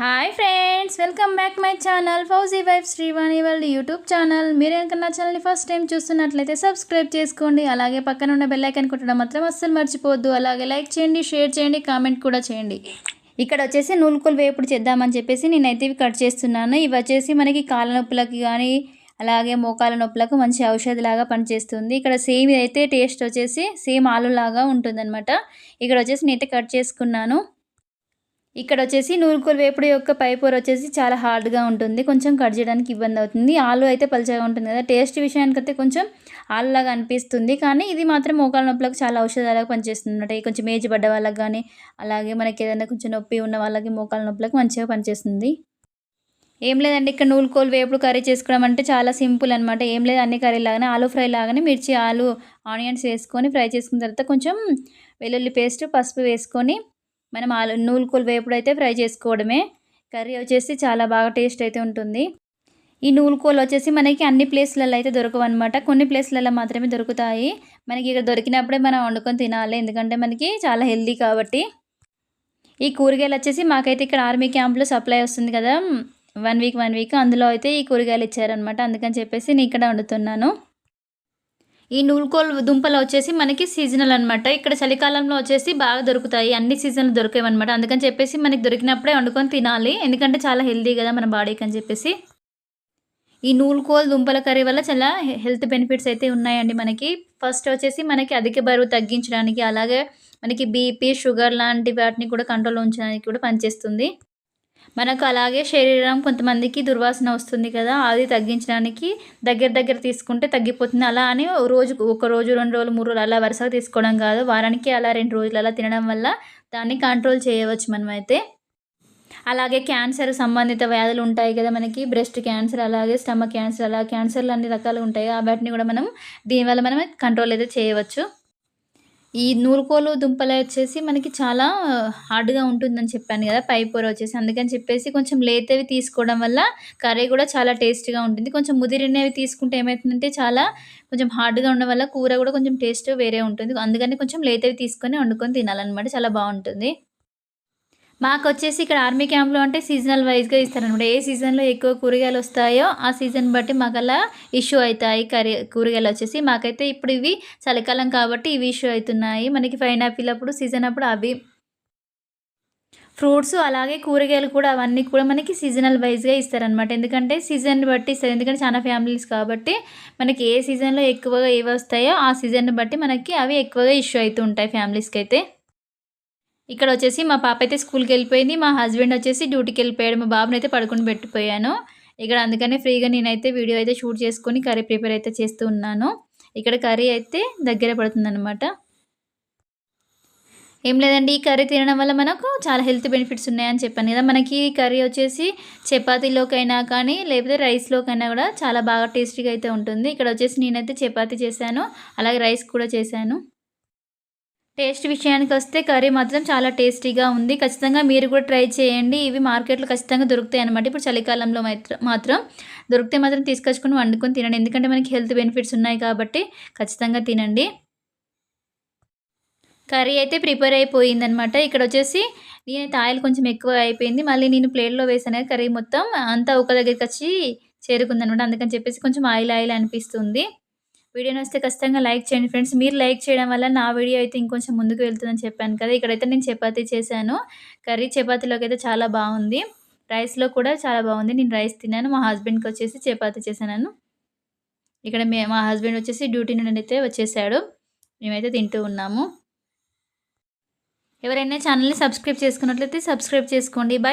Hi friends welcome back my channel Fauji wife Srivani వాళ్ళ YouTube channel. మీరు కనుక నా ఛానల్ని ఫస్ట్ టైం చూస్తున్నట్లయితే సబ్స్క్రైబ్ చేసుకోండి. అలాగే పక్కన ఉన్న బెల్లైకన్ కొట్టడం మాత్రం అస్సలు మర్చిపోవద్దు. అలాగే లైక్ చేయండి షేర్ చేయండి కామెంట్ కూడా చేయండి. ఇక్కడ వచ్చేసి నూలుకులు వేపుడు చేద్దామని చెప్పేసి నేనైతే ఇవి కట్ చేస్తున్నాను. ఇవి వచ్చేసి మనకి కాళ్ళ నొప్పులకి కానీ అలాగే మోకాల నొప్పులకు మంచి ఔషధిలాగా పనిచేస్తుంది. ఇక్కడ సేమ్ అయితే టేస్ట్ వచ్చేసి సేమ్ ఆలులాగా ఉంటుందన్నమాట. ఇక్కడ వచ్చేసి నేనైతే కట్ చేసుకున్నాను. ఇక్కడ వచ్చేసి నూరుకోలు వేపుడు యొక్క పైపూర వచ్చేసి చాలా హార్డ్గా ఉంటుంది. కొంచెం కట్ చేయడానికి ఇబ్బంది అవుతుంది. ఆలు అయితే పలుచగా ఉంటుంది కదా. టేస్ట్ విషయానికి అయితే కొంచెం ఆలులాగా అనిపిస్తుంది. కానీ ఇది మాత్రం మోకాల నొప్పులకు చాలా ఔషధాలుగా పనిచేస్తుంది అనమాట కొంచెం ఏజ్ పడ్డ వాళ్ళకి కానీ అలాగే మనకి ఏదైనా కొంచెం నొప్పి ఉన్న వాళ్ళకి మోకాల నొప్పులకు మంచిగా పనిచేస్తుంది. ఏం లేదండి. ఇక్కడ నూలుకోలు వేపుడు కర్రీ చేసుకోవడం అంటే చాలా సింపుల్ అనమాట ఏం లేదు అన్ని కర్రీ లాగానే ఆలు ఫ్రై లాగానే మిర్చి ఆలు ఆనియన్స్ వేసుకొని ఫ్రై చేసుకున్న తర్వాత కొంచెం వెల్లుల్లి పేస్ట్ పసుపు వేసుకొని మనం ఆలు నూలుకోలు వేపుడు అయితే ఫ్రై చేసుకోవడమే. కర్రీ వచ్చేసి చాలా బాగా టేస్ట్ అయితే ఉంటుంది. ఈ నూలుకోలు వచ్చేసి మనకి అన్ని ప్లేస్లలో అయితే దొరకవు అనమాట కొన్ని ప్లేస్లలో మాత్రమే దొరుకుతాయి. మనకి ఇక్కడ దొరికినప్పుడే మనం వండుకొని తినాలి. ఎందుకంటే మనకి చాలా హెల్దీ కాబట్టి. ఈ కూరగాయలు వచ్చేసి మాకైతే ఇక్కడ ఆర్మీ క్యాంప్లో సప్లై వస్తుంది కదా. వన్ వీక్ వన్ వీక్ అందులో అయితే ఈ కూరగాయలు ఇచ్చారనమాట అందుకని చెప్పేసి నేను ఇక్కడ వండుతున్నాను. ఈ నూలుకోలు దుంపలు వచ్చేసి మనకి సీజనల్ అనమాట ఇక్కడ చలికాలంలో వచ్చేసి బాగా దొరుకుతాయి. అన్ని సీజన్లు దొరికేవన్నమాట. అందుకని చెప్పేసి మనకి దొరికినప్పుడే వండుకొని తినాలి. ఎందుకంటే చాలా హెల్దీ కదా మన బాడీకి అని చెప్పేసి. ఈ నూలుకోలు దుంపల కర్రీ వల్ల చాలా హెల్త్ బెనిఫిట్స్ అయితే ఉన్నాయండి మనకి. ఫస్ట్ వచ్చేసి మనకి అధిక బరువు తగ్గించడానికి అలాగే మనకి బీపీ షుగర్ లాంటి వాటిని కూడా కంట్రోల్లో ఉంచడానికి కూడా పనిచేస్తుంది. మనకు అలాగే శరీరం కొంతమందికి దుర్వాసన వస్తుంది కదా అది తగ్గించడానికి దగ్గర దగ్గర తీసుకుంటే తగ్గిపోతుంది. అలా అని రోజు ఒక రోజు రెండు రోజులు మూడు రోజులు అలా వరుసగా తీసుకోవడం కాదు. వారానికి అలా రెండు రోజులు అలా తినడం వల్ల దాన్ని కంట్రోల్ చేయవచ్చు మనమైతే. అలాగే క్యాన్సర్ సంబంధిత వ్యాధులు ఉంటాయి కదా మనకి బ్రెస్ట్ క్యాన్సర్ అలాగే స్టమక్ క్యాన్సర్ అలా క్యాన్సర్లు అన్ని రకాలు ఉంటాయి. వాటిని కూడా మనం దీనివల్ల మనం కంట్రోల్ అయితే చేయవచ్చు. ఈ నూరుకోలు దుంపలు వచ్చేసి మనకి చాలా హార్డ్గా ఉంటుందని చెప్పాను కదా పై పొర వచ్చేసి. అందుకని చెప్పేసి కొంచెం లేతవి తీసుకోవడం వల్ల కర్రీ కూడా చాలా టేస్ట్గా ఉంటుంది. కొంచెం ముదిరినవి తీసుకుంటే ఏమవుతుందంటే చాలా కొంచెం హార్డ్గా ఉండడం వల్ల కూర కూడా కొంచెం టేస్ట్ వేరే ఉంటుంది. అందుకని కొంచెం లేతవి తీసుకొని వండుకొని తినాలన్నమాట. చాలా బాగుంటుంది. మాకు వచ్చేసి ఇక్కడ ఆర్మీ క్యాంప్లో అంటే సీజనల్ వైజ్గా ఇస్తారనమాట ఏ సీజన్లో ఎక్కువ కూరగాయలు వస్తాయో ఆ సీజన్ బట్టి మాకు అలా ఇష్యూ అవుతాయి. కర్రీ కూరగాయలు వచ్చేసి మాకైతే ఇప్పుడు ఇవి చలికాలం కాబట్టి ఇవి ఇష్యూ అవుతున్నాయి. మనకి పైనాపిల్ అప్పుడు సీజన్ అప్పుడు అవి ఫ్రూట్స్ అలాగే కూరగాయలు కూడా అవన్నీ కూడా మనకి సీజనల్ వైజ్గా ఇస్తారనమాట ఎందుకంటే సీజన్ బట్టి ఇస్తారు. ఎందుకంటే చాలా ఫ్యామిలీస్ కాబట్టి మనకి ఏ సీజన్లో ఎక్కువగా ఏవి వస్తాయో ఆ సీజన్ బట్టి మనకి అవి ఎక్కువగా ఇష్యూ అవుతూ ఉంటాయి ఫ్యామిలీస్కి అయితే ఇక్కడ వచ్చేసి మా పాప అయితే స్కూల్కి వెళ్ళిపోయింది. మా హస్బెండ్ వచ్చేసి డ్యూటీకి వెళ్ళిపోయాడు. మా బాబుని అయితే పడుకొని పెట్టిపోయాను. ఇక్కడ అందుకనే ఫ్రీగా నేనైతే వీడియో అయితే షూట్ చేసుకొని కర్రీ ప్రిపేర్ అయితే చేస్తూ ఉన్నాను. ఇక్కడ కర్రీ అయితే దగ్గర పడుతుందన్నమాట. ఏం లేదండి ఈ కర్రీ తినడం వల్ల మనకు చాలా హెల్త్ బెనిఫిట్స్ ఉన్నాయని చెప్పాను కదా. మనకి కర్రీ వచ్చేసి చపాతీలోకైనా కానీ లేకపోతే రైస్లోకైనా కూడా చాలా బాగా టేస్టీగా అయితే ఉంటుంది. ఇక్కడ వచ్చేసి నేనైతే చపాతీ చేశాను. అలాగే రైస్ కూడా చేశాను. టేస్ట్ విషయానికి వస్తే కర్రీ మాత్రం చాలా టేస్టీగా ఉంది. ఖచ్చితంగా మీరు కూడా ట్రై చేయండి. ఇవి మార్కెట్లో ఖచ్చితంగా దొరుకుతాయి అనమాట ఇప్పుడు చలికాలంలో మాత్రం దొరికితే మాత్రం తీసుకొచ్చుకొని వండుకొని తినండి. ఎందుకంటే మనకి హెల్త్ బెనిఫిట్స్ ఉన్నాయి కాబట్టి ఖచ్చితంగా తినండి. కర్రీ అయితే ప్రిపేర్ అయిపోయిందనమాట ఇక్కడ వచ్చేసి నేనైతే ఆయిల్ కొంచెం ఎక్కువ అయిపోయింది. మళ్ళీ నేను ప్లేట్లో వేసాను. కర్రీ మొత్తం అంతా ఒక దగ్గరికి వచ్చి చేరుకుందనమాట అందుకని చెప్పేసి కొంచెం ఆయిల్ ఆయిల్ అనిపిస్తుంది. వీడియోని వస్తే ఖచ్చితంగా లైక్ చేయండి ఫ్రెండ్స్. మీరు లైక్ చేయడం వల్ల నా వీడియో అయితే ఇంకొంచెం ముందుకు వెళ్తుందని చెప్పాను కదా. ఇక్కడైతే నేను చపాతీ చేశాను. కర్రీ చపాతీలోకి అయితే చాలా బాగుంది. రైస్లో కూడా చాలా బాగుంది. నేను రైస్ తిన్నాను. మా హస్బెండ్కి వచ్చేసి చపాతీ చేశాను. ఇక్కడ మే మా హస్బెండ్ వచ్చేసి డ్యూటీ నుండి అయితే వచ్చేసాడు. మేమైతే తింటూ ఉన్నాము. ఎవరైనా ఛానల్ని సబ్స్క్రైబ్ చేసుకున్నట్లయితే సబ్స్క్రైబ్ చేసుకోండి. బై